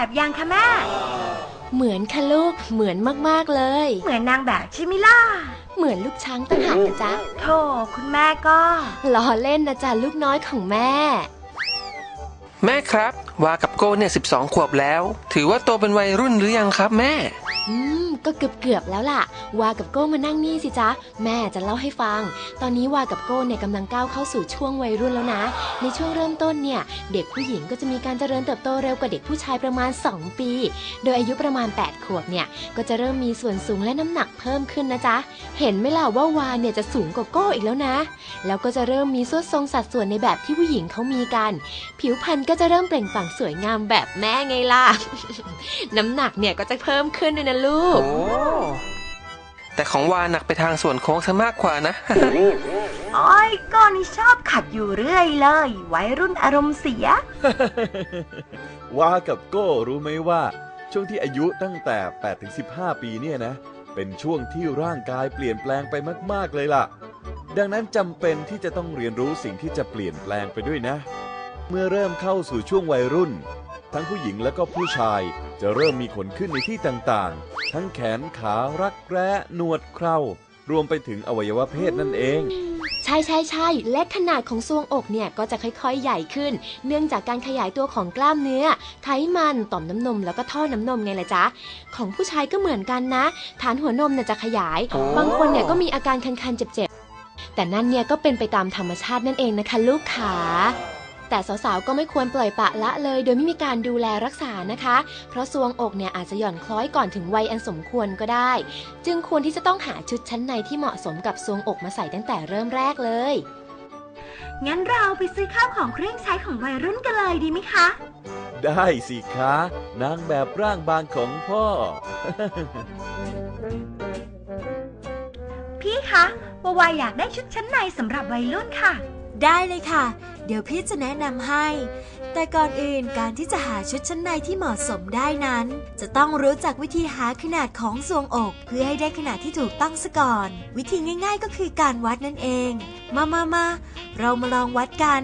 มือนนางแบบยังคะแม่ เหมือนค่ะลูกเหมือนมากๆเลย เหมือนนางแบบใช่ไหมล่ะ เหมือนลูกช้างต่างหากนะจ๊ะโธ่คุณแม่ก็ล้อเล่นนะจ๊ะลูกน้อยของแม่ แม่ครับ วากับโก้เนี่ย12ขวบแล้ว ถือว่าโตเป็นวัยรุ่นหรือยังครับแม่ อืม ก็เกือบเกือบๆแล้วล่ะ วากับโก้มานั่งนี่สิจ๊ะ แม่จะเล่าให้ฟัง ตอนนี้วากับโก้เนี่ยกำลังก้าวเข้าสู่ช่วงวัยรุ่นแล้วนะ ในช่วงเริ่มต้นเนี่ย เด็กผู้หญิงก็จะมีการเจริญเติบโตเร็วกว่าเด็กผู้ชายประมาณ 2 ปี โดยอายุประมาณ 8 ขวบเนี่ย ก็จะเริ่มมีส่วนสูงและน้ำหนักเพิ่มขึ้นนะจ๊ะ เห็นไหมล่ะว่าวาเนี่ยจะสูงกว่าโก้อีกแล้วนะ แล้วก็จะเริ่มมีส่วนทรงสัดส่วนในแบบที่ผู้หญิงเขามีกัน ผิวพรรณก็จะเริ่มเปล่งปลั่งสวยงามแบบแม่ไงล่ะ น้ำหนักเนี่ยก็จะเพิ่มขึ้นด้วยนะลูกแต่ของวาหนักไปทางส่วนโค้งซะมากกว่านะ โอ้ยก็นี่ชอบขัดอยู่เรื่อยเลย วัยรุ่นอารมณ์เสีย ว่ากับโก้รู้ไหมว่า ช่วงที่อายุตั้งแต่ 8 ถึง 15 ปีเนี่ยนะ เป็นช่วงที่ร่างกายเปลี่ยนแปลงไปมาก ๆ เลยล่ะ ดังนั้นจำเป็นที่จะต้องเรียนรู้สิ่งที่จะเปลี่ยนแปลงไปด้วยนะ เมื่อเริ่มเข้าสู่ช่วงวัยรุ่น ทั้งผู้หญิงและก็ผู้ชายจะเริ่มมีขนขึ้นในที่ต่างๆ ทั้งแขนขารักแร้หนวดเครารวมไปถึงอวัยวะเพศนั่นเอง ใช่ใช่ใช่และขนาดของทรวงอกเนี่ยก็จะค่อยๆ ใหญ่ขึ้น เนื่องจากการขยายตัวของกล้ามเนื้อ ไขมันต่อมน้ำนมแล้วก็ท่อน้ำนมไงล่ะจ๊ะ ของผู้ชายก็เหมือนกันนะ ฐานหัวนมเนี่ยจะขยายโอ้บางคนเนี่ยก็มีอาการคันๆเจ็บๆ แต่นั่นเนี่ยก็เป็นไปตามธรรมชาตินั่นเองนะคะลูกขา แต่สาวๆ ก็ไม่ควรปล่อยปละละเลย โดยไม่มีการดูแลรักษานะคะ เพราะทรวงอกเนี่ยอาจจะหย่อนคล้อยก่อนถึงวัยอันสมควรก็ได้ จึงควรที่จะต้องหาชุดชั้นในที่เหมาะสมกับทรวงอกมาใส่ตั้งแต่เริ่มแรกเลย งั้นเราไปซื้อข้าวของเครื่องใช้ของวัยรุ่นกันเลยดีไหมคะ ได้สิคะ นางแบบร่างบางของพ่อ พี่คะวาวาอยากได้ชุดชั้นในสำหรับวัยรุ่นค่ะ ได้เลยค่ะ เดี๋ยวพี่จะแนะนำให้ แต่ก่อนอื่นการที่จะหาชุดชั้นในที่เหมาะสมได้นั้น จะต้องรู้จักวิธีหาขนาดของทรวงอก เพื่อให้ได้ขนาดที่ถูกต้องซะก่อน วิธีง่าย ๆ ก็คือการวัดนั่นเอง มามามาเรามาลองวัดกัน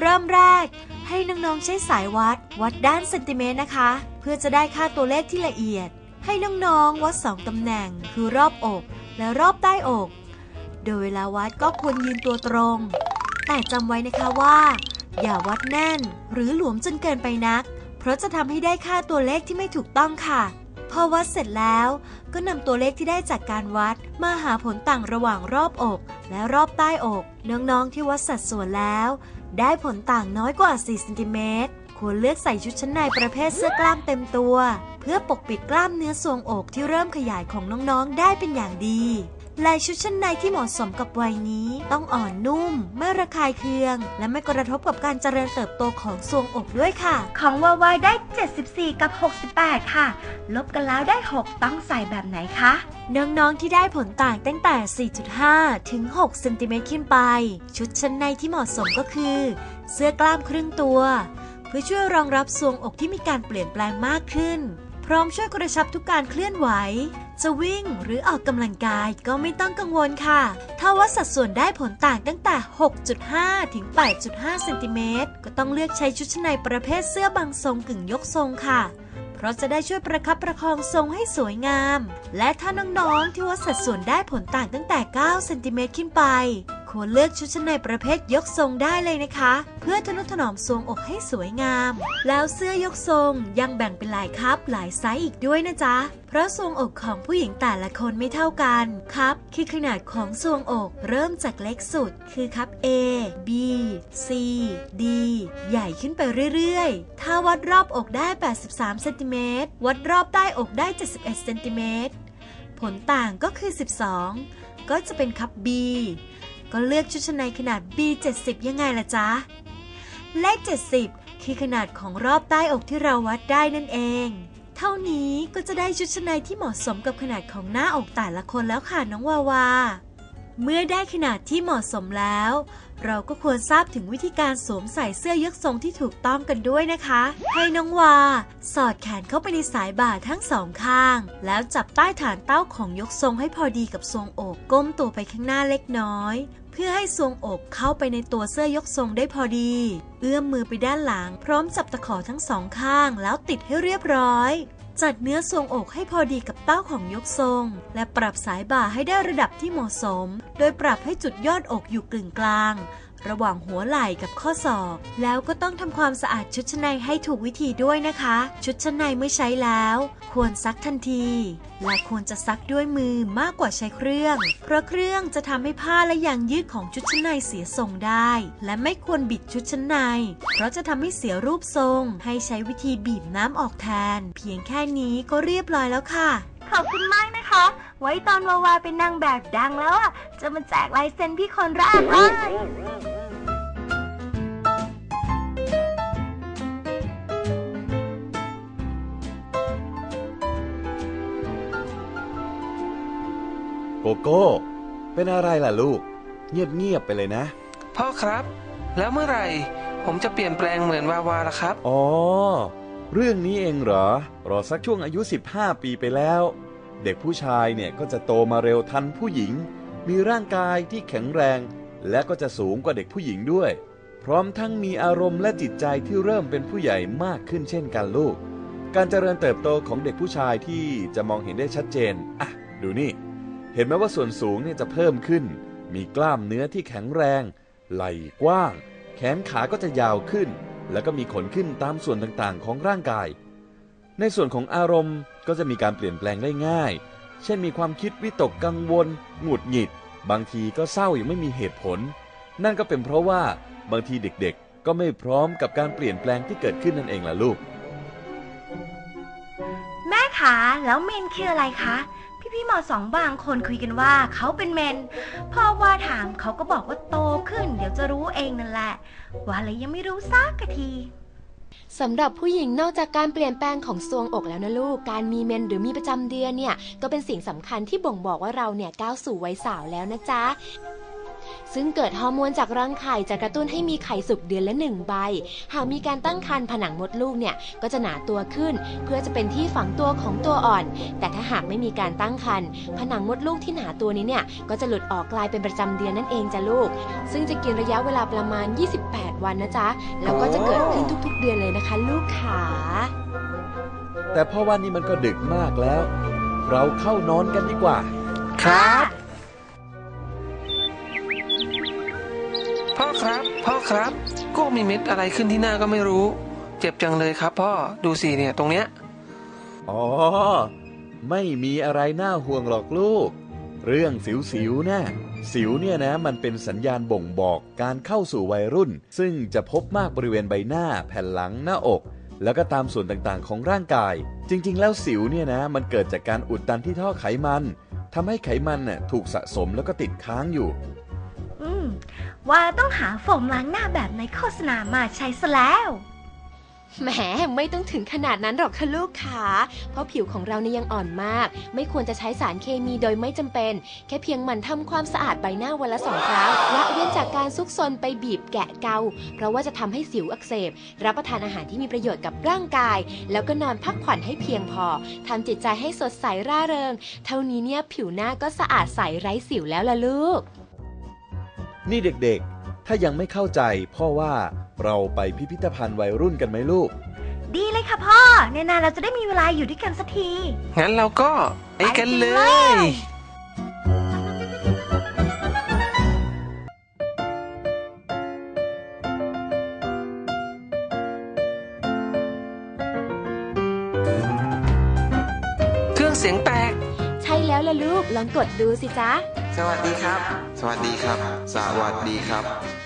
เริ่มแรก ให้น้องๆใช้สายวัด วัดด้านเซนติเมตรนะคะ เพื่อจะได้ค่าตัวเลขที่ละเอียด ให้น้องๆวัดสองตำแหน่งคือรอบอกและรอบใต้อก โดยเวลาวัดก็ควรยืนตัวตรง แต่จำไว้นะคะว่า อย่าวัดแน่นหรือหลวมจนเกินไปนัก เพราะจะทำให้ได้ค่าตัวเลขที่ไม่ถูกต้องค่ะ พอวัดเสร็จแล้วก็นำตัวเลขที่ได้จากการวัด มาหาผลต่างระหว่างรอบอกและรอบใต้อกน้องๆที่วัดสัดส่วนแล้ว ได้ผลต่างน้อยกว่า4เซนติเมตรควรเลือกใส่ชุดชั้นในประเภทเสื้อกล้ามเต็มตัว เพื่อปกปิดกล้ามเนื้อทรวงอกที่เริ่มขยายของน้องๆ ได้เป็นอย่างดี ลายชุดชั้นในที่เหมาะสมกับวัยนี้ ต้องอ่อนนุ่ม ไม่ระคายเคือง และไม่กระทบกับการเจริญเติบโตของทรวงอกด้วยค่ะ ของวาวาได้ 74 กับ 68 ค่ะ ลบกันแล้วได้ 6 ต้องใส่แบบไหนคะ น้องๆที่ได้ผลต่างตั้งแต่ 4.5 ถึง 6 เซนติเมตรขึ้นไป ชุดชั้นในที่เหมาะสมก็คือ เสื้อกล้ามครึ่งตัว เพื่อช่วยรองรับทรวงอกที่มีการเปลี่ยนแปลงมากขึ้น พร้อมช่วยกระชับทุกการเคลื่อนไหว จะวิ่งหรือออกกำลังกายก็ไม่ต้องกังวลค่ะ ถ้าว่าสัดส่วนได้ผลต่างตั้งแต่ 6.5 ถึง 8.5 เซนติเมตรก็ต้องเลือกใช้ชุดชั้นในประเภทเสื้อบางทรงกึ่งยกทรงค่ะ เพราะจะได้ช่วยประคับประคองทรงให้สวยงาม และถ้าน้องๆที่ว่าสัดส่วนได้ผลต่างตั้งแต่ 9 เซนติเมตรขึ้นไป ควรเลือกชุดชั้นในประเภทยกทรงได้เลยนะคะ เพื่อทนุถนอมทรงอกให้สวยงาม แล้วเสื้อยกทรงยังแบ่งเป็นหลายครับหลายไซส์อีกด้วยนะจ๊ะเพราะทรงอกของผู้หญิงแต่ละคนไม่เท่ากันครับคือขนาดของทรงอกเริ่มจากเล็กสุด คือครับ A B C D ใหญ่ขึ้นไปเรื่อยๆ ถ้าวัดรอบอกได้ 83เซนติเมตรวัดรอบใต้อกได้ 71เซนติเมตรผลต่างก็คือ 12 ก็จะเป็นคับ B ก็เลือกชุดชั้นในขนาด B70 ยังไงล่ะจ๊ะ เลข 70 คือขนาดของรอบใต้อกที่เราวัดได้นั่นเอง เท่านี้ก็จะได้ชุดชั้นในที่เหมาะสมกับขนาดของหน้าอกแต่ละคนแล้วค่ะน้องวาวา เมื่อได้ขนาดที่เหมาะสมแล้ว เราก็ควรทราบถึงวิธีการสวมใส่เสื้อยกทรงที่ถูกต้องกันด้วยนะคะ ให้น้องวา สอดแขนเข้าไปในสายบ่าทั้งสองข้าง แล้วจับใต้ฐานเต้าของยกทรงให้พอดีกับทรงอกก้มตัวไปข้างหน้าเล็กน้อย เพื่อให้ทรวงอกเข้าไปในตัวเสื้อยกทรงได้พอดี เอื้อมมือไปด้านหลัง พร้อมจับตะขอทั้งสองข้างแล้วติดให้เรียบร้อยจัดเนื้อทรงอกให้พอดีกับเต้าของยกทรง และปรับสายบ่าให้ได้ระดับที่เหมาะสม โดยปรับให้จุดยอดอกอยู่กึ่งกลาง ระหว่างหัวไหล่กับข้อศอก แล้วก็ต้องทำความสะอาดชุดชั้นในให้ถูกวิธีด้วยนะคะ ชุดชั้นในเมื่อใช้แล้ว ควรซักทันที และควรจะซักด้วยมือมากกว่าใช้เครื่อง เพราะเครื่องจะทำให้ผ้าและยางยืดของชุดชั้นในเสียทรงได้ และไม่ควรบิดชุดชั้นใน เพราะจะทำให้เสียรูปทรง ให้ใช้วิธีบีบน้ำออกแทน เพียงแค่นี้ก็เรียบร้อยแล้วค่ะขอบคุณมากนะคะ ไว้ตอนวาวาเป็นนางแบบดังแล้วอะ จะมาแจกลายเซ็นพี่คนแรกเลย โกโก้ เป็นอะไรล่ะลูก เงียบๆไปเลยนะ พ่อครับ แล้วเมื่อไหร่ ผมจะเปลี่ยนแปลงเหมือนวาวาล่ะครับ อ๋อ เรื่องนี้เองเหรอ รอสักช่วงอายุ 15 ปีไปแล้ว เด็กผู้ชายเนี่ยก็จะโตมาเร็วทันผู้หญิง มีร่างกายที่แข็งแรง และก็จะสูงกว่าเด็กผู้หญิงด้วย พร้อมทั้งมีอารมณ์และจิตใจที่เริ่มเป็นผู้ใหญ่มากขึ้นเช่นกันลูก การเจริญเติบโตของเด็กผู้ชายที่จะมองเห็นได้ชัดเจน อะ ดูนี่ เห็นไหมว่าส่วนสูงเนี่ยจะเพิ่มขึ้น มีกล้ามเนื้อที่แข็งแรง ไหล่กว้าง แขนขาก็จะยาวขึ้น แล้วก็มีขนขึ้นตามส่วนต่างๆ ของร่างกาย ในส่วนของอารมณ์ก็จะมีการเปลี่ยนแปลงได้ง่าย เช่นมีความคิดวิตกกังวล หงุดหงิด บางทีก็เศร้าอย่างไม่มีเหตุผล นั่นก็เป็นเพราะว่าบางทีเด็กๆ ก็ไม่พร้อมกับการเปลี่ยนแปลงที่เกิดขึ้นนั่นเองล่ะลูก แม่คะแล้วเมนคืออะไรคะ พี่ๆหมอสองบางคนคุยกันว่าเขาเป็นเมนพอว่าถามเขาก็บอกว่าโตขึ้น เดี๋ยวจะรู้เองนั่นแหละ ว่าเลยยังไม่รู้ซักกะทีสำหรับผู้หญิงนอกจากการเปลี่ยนแปลงของทรวงอกแล้วนะลูก การมีเมนหรือมีประจำเดือนเนี่ย ก็เป็นสิ่งสำคัญที่บ่งบอกว่าเราเนี่ยก้าวสู่วัยสาวแล้วนะจ๊ะ ซึ่งเกิดฮอร์โมนจากรังไข่จะกระตุ้นให้มีไข่สุกเดือนละหนึ่งใบ หากมีการตั้งครรภ์ผนังมดลูกเนี่ยก็จะหนาตัวขึ้น เพื่อจะเป็นที่ฝังตัวของตัวอ่อน แต่ถ้าหากไม่มีการตั้งครรภ์ผนังมดลูกที่หนาตัวนี้เนี่ยก็จะหลุดออกกลายเป็นประจำเดือนนั่นเองจ้ะลูก ซึ่งจะกินระยะเวลาประมาณ 28 วันนะจ๊ะแล้วก็จะเกิดขึ้นทุกๆ เดือนเลยนะคะ ลูกขาแต่เพราะว่านี่มันก็ดึกมากแล้ว เราเข้านอนกันดีกว่า ครับ ครับ พ่อครับก้มีเม็ดอะไรขึ้นที่หน้าก็ไม่รู้ เจ็บจังเลยครับพ่อดูสิเนี่ยตรงเนี้ยอ๋อ ไม่มีอะไรน่าห่วงหรอกลูก เรื่องสิวๆนะสิวเนี่ยนะมันเป็นสัญญาณบ่งบอกการเข้าสู่วัยรุ่น ซึ่งจะพบมากบริเวณใบหน้า แผ่นหลังหน้าอก แล้วก็ตามส่วนต่างๆ ของร่างกาย จริง ๆ แล้วสิวเนี่ยนะ มันเกิดจากการอุดตันที่ท่อไขมันทำให้ไขมันน่ะถูกสะสมแล้วก็ติดค้างอยู่ ว่าต้องหาโฟมล้างหน้าแบบในโฆษณามาใช้ซะแล้วแหมไม่ต้องถึงขนาดนั้นหรอกค่ะลูกขาเพราะผิวของเราเนี่ยยังอ่อนมาก ไม่ควรจะใช้สารเคมีโดยไม่จำเป็น แค่เพียงหมันทำความสะอาดใบหน้าวันละสองครั้งละเว้นจากการซุกซนไปบีบแกะเกา เพราะว่าจะทำให้สิวอักเสบ รับประทานอาหารที่มีประโยชน์กับร่างกาย แล้วก็นอนพักผ่อนให้เพียงพอทำจิตใจให้สดใสร่าเริง เท่านี้เนี่ยผิวหน้าก็สะอาดใสไร้สิวแล้วล่ะลูก นี่เด็กๆ ถ้ายังไม่เข้าใจ พ่อว่าเราไปพิพิธภัณฑ์วัยรุ่นกันไหมลูก ดีเลยค่ะพ่อ ในนานเราจะได้มีเวลาอยู่ด้วยกันสักที งั้นเราก็ไปกันเลไปกันเลยยเครื่องเสียงแตก ใช่แล้วล่ะลูก ลองกดดูสิจ๊ะ สวัสดีครับ สวัสดีครับ สวัสดีครับ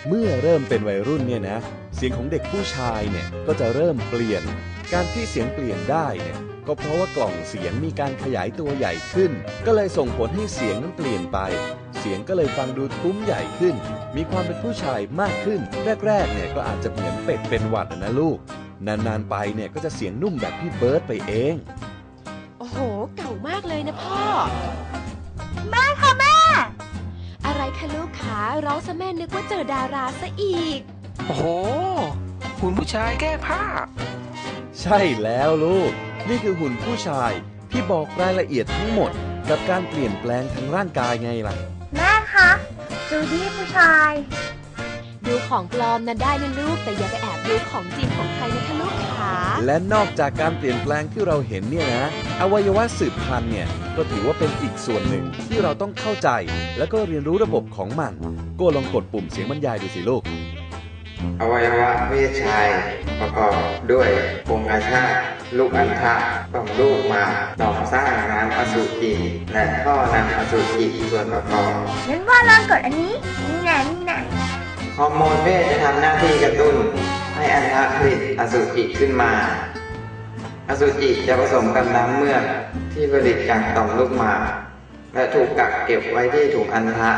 เมื่อเริ่มเป็นวัยรุ่นเนี่ยนะ เสียงของเด็กผู้ชายเนี่ยก็จะเริ่มเปลี่ยน การที่เสียงเปลี่ยนได้เนี่ยก็เพราะว่ากล่องเสียงมีการขยายตัวใหญ่ขึ้น ก็เลยส่งผลให้เสียงนั้นเปลี่ยนไป เสียงก็เลยฟังดูทุ้มใหญ่ขึ้น มีความเป็นผู้ชายมากขึ้น แรกๆเนี่ยก็อาจจะเหมือนเป็ดเป็นหวัดอะนะลูก นานๆไปเนี่ยก็จะเสียงนุ่มแบบพี่เบิร์ดไปเอง โอ้โห เก่ามากเลยนะพ่อ ร้องซะแม่นึกว่าเจอดาราซะอีก โอ้โหหุ่นผู้ชายแก้ผ้า ใช่แล้วลูก นี่คือหุ่นผู้ชายที่บอกรายละเอียดทั้งหมด กับการเปลี่ยนแปลงทางร่างกายไงล่ะ แม่คะจูดี้ผู้ชาย ดูของปลอมนะได้นะลูก แต่อย่าไปแอบดูของจริงของใครนะคะลูกขาและนอกจากการเปลี่ยนแปลงที่เราเห็นเนี่ยนะ อวัยวะสืบพันธุ์เนี่ยก็ถือว่าเป็นอีกส่วนหนึ่งที่เราต้องเข้าใจ แล้วก็เรียนรู้ระบบของมัน โก็ลองกดปุ่มเสียงบรรยายดูสิลูก อวัยวะเพศชายประกอบด้วยองคชาตลูกอัณฑะต่อมลูกหมากต่อมสร้างน้ำอสุจิและท่อนำอสุจิส่วนประกอบ งั้นว่าลองกดอันนี้นี่แน่นี่แน่ ฮอร์โมนเพศจะทำหน้าที่กระตุ้นให้อัณฑะผลิตอสุจิขึ้นมา อสุจิจะผสมกับน้ำเมือกที่ผลิตจากต่อมลูกหมากและถูกกักเก็บไว้ที่ถุงอัณฑะ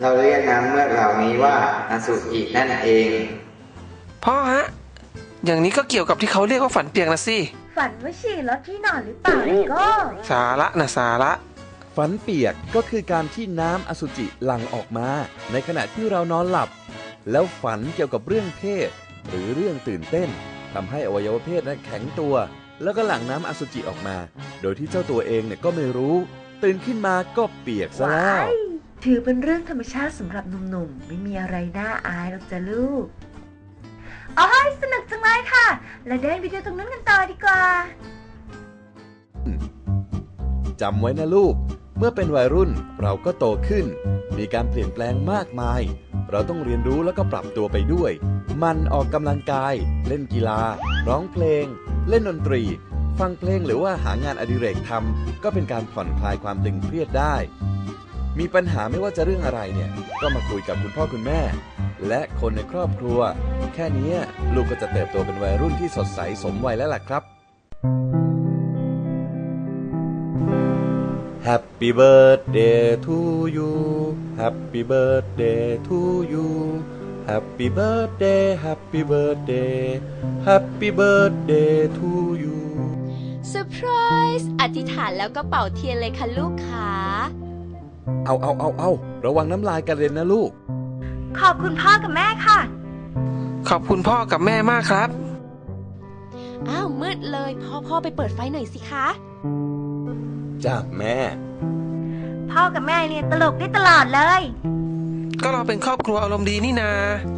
เราเรียกน้ำเมือกเหล่านี้ว่าอสุจินั่นเองพ่อฮะ อย่างนี้ก็เกี่ยวกับที่เขาเรียกว่าฝันเปียกนะสิ ฝันว่าฉี่รถที่นอนหรือเปล่าโก็ สาระนะสาระ ฝันเปียกก็คือการที่น้ำอสุจิหลั่งออกมา ในขณะที่เรานอนหลับ แล้วฝันเกี่ยวกับเรื่องเพศ หรือเรื่องตื่นเต้นทำให้อวัยวะเพศนั้นแข็งตัว แล้วก็หลั่งน้ำอสุจิออกมา โดยที่เจ้าตัวเองเนี่ยก็ไม่รู้ ตื่นขึ้นมาก็เปียกซะแล้วถือเป็นเรื่องธรรมชาติสำหรับหนุ่มๆ ไม่มีอะไรน่าอายหรอกจ้ะลูกโอ้ยสนุกจังเลยค่ะแล้วเดินไปดูตรงนั้นกันต่อดีกว่าจำไว้นะลูก เมื่อเป็นวัยรุ่นเราก็โตขึ้น มีการเปลี่ยนแปลงมากมาย เราต้องเรียนรู้แล้วก็ปรับตัวไปด้วย มันออกกำลังกาย เล่นกีฬา ร้องเพลง เล่นดนตรี ฟังเพลงหรือว่าหางานอดิเรกทำก็เป็นการผ่อนคลายความตึงเครียดได้ มีปัญหาไม่ว่าจะเรื่องอะไรเนี่ย ก็มาคุยกับคุณพ่อคุณแม่ และคนในครอบครัว แค่นี้ลูกก็จะเติบโตเป็นวัยรุ่นที่สดใสสมวัยแล้วล่ะครับ Happy birthday to you Happy birthday to you Happy birthday Happy birthday Happy birthday to you เซอร์ไพรส์อธิษฐานแล้วก็เป่าเทียนเลยค่ะลูกขาเอาเอาเอาเอาระวังน้ำลายกระเด็นนะลูก ขอบคุณพ่อกับแม่ค่ะ ขอบคุณพ่อกับแม่มากครับ อ้าวมืดเลยพ่อพ่อไปเปิดไฟหน่อยสิคะ จ้าแม่ พ่อกับแม่เนี่ยตลกได้ตลอดเลย ก็เราเป็นครอบครัวอารมณ์ดีนี่นาใ